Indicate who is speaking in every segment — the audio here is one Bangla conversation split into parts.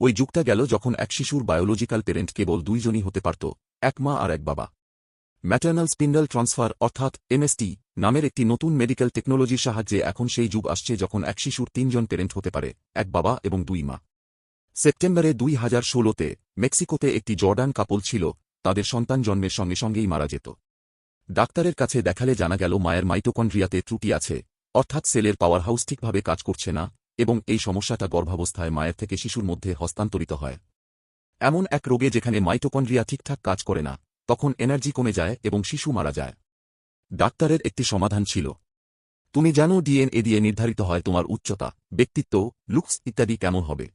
Speaker 1: ওই যুগটা গেল যখন এক শিশুর বায়োলজিক্যাল পেরেন্ট কেবল দুইজনই হতে পারত, এক মা আর এক বাবা। ম্যাটার্নাল স্পিন্ডাল ট্রান্সফার অর্থাৎ এমএসটি নামের একটি নতুন মেডিকেল টেকনোলজির সাহায্যে এখন সেই যুগ আসছে যখন এক শিশুর তিনজন পেরেন্ট হতে পারে, এক বাবা এবং দুই মা। সেপ্টেম্বরে দুই হাজার ষোলোতে মেক্সিকোতে একটি জর্ডান কাপল ছিল, তাদের সন্তান জন্মের সঙ্গে সঙ্গেই মারা যেত। ডাক্তারের কাছে দেখালে জানা গেল মায়ের মাইটোকন্ড্রিয়াতে ত্রুটি আছে, অর্থাৎ সেলের পাওয়ার হাউস ঠিকভাবে কাজ করছে না এবং এই সমস্যাটা গর্ভাবস্থায় মায়ের থেকে শিশুর মধ্যে হস্তান্তরিত হয়। এমন এক রোগে যেখানে মাইটোকন্ড্রিয়া ঠিকঠাক কাজ করে না, তখন এনার্জি কমে যায় এবং শিশু মারা যায়। ডাক্তারের একটি সমাধান ছিল। তুমি জানো ডিএনএ দিয়ে নির্ধারিত হয় তোমার উচ্চতা, ব্যক্তিত্ব, লুকস ইত্যাদি কেমন হবে।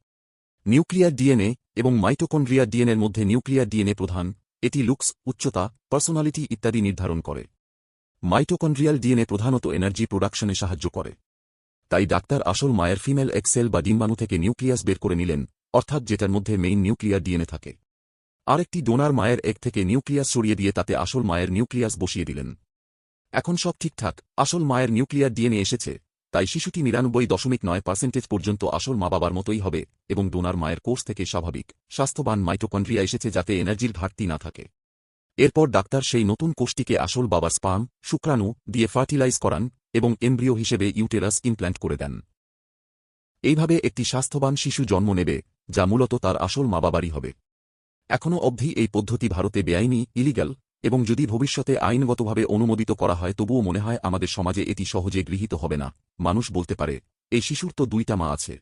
Speaker 1: নিউক্লিয়ার ডিএনএ এবং মাইটোকন্ড্রিয়া ডিএনএর মধ্যে নিউক্লিয়ার ডিএনএ প্রধান, এটি লুকস, উচ্চতা, পার্সোনালিটি ইত্যাদি নির্ধারণ করে। মাইটোকন্ড্রিয়াল ডিএনএ প্রধানত এনার্জি প্রোডাকশনে সাহায্য করে। তাই ডাক্তার আসল মায়ের ফিমেল এক্সেল বা ডিম্বাণু থেকে নিউক্লিয়াস বের করে নিলেন, অর্থাৎ যেটার মধ্যে মেইন নিউক্লিয়ার ডিএনএ থাকে। আরেকটি ডোনার মায়ের এক থেকে নিউক্লিয়াস সরিয়ে দিয়ে তাতে আসল মায়ের নিউক্লিয়াস বসিয়ে দিলেন। এখন সব ঠিকঠাক, আসল মায়ের নিউক্লিয়ার ডিএনএ এসেছে, তাই শিশুটি নিরানব্বই দশমিক নয় পার্সেন্টেজ পর্যন্ত আসল মা বাবার মতোই হবে এবং ডোনার মায়ের কোর্স থেকে স্বাভাবিক, স্বাস্থ্যবান মাইটোকন্ড্রিয়া এসেছে যাতে এনার্জির ঘাটতি না থাকে। এরপর ডাক্তার সেই নতুন কোষটিকে আসল বাবার স্পাম, শুক্রাণু দিয়ে ফার্টিলাইজ করান এবং এমব্রিও হিসেবে ইউটেরাস ইমপ্ল্যান্ট করে দেন। এইভাবে একটি স্বাস্থ্যবান শিশু জন্ম নেবে, যা মূলত তার আসল মা বাবারই হবে। এখনও অবধি এই পদ্ধতি ভারতে বেআইনি, ইলিগাল, এবং যদি ভবিষ্যতে আইনগতভাবে অনুমোদিত করা হয়, তবুও মনে হয় আমাদের সমাজে এটি সহজে গৃহীত হবে না। মানুষ বলতে পারে, এই শিশুর তো দুইটা মা আছে।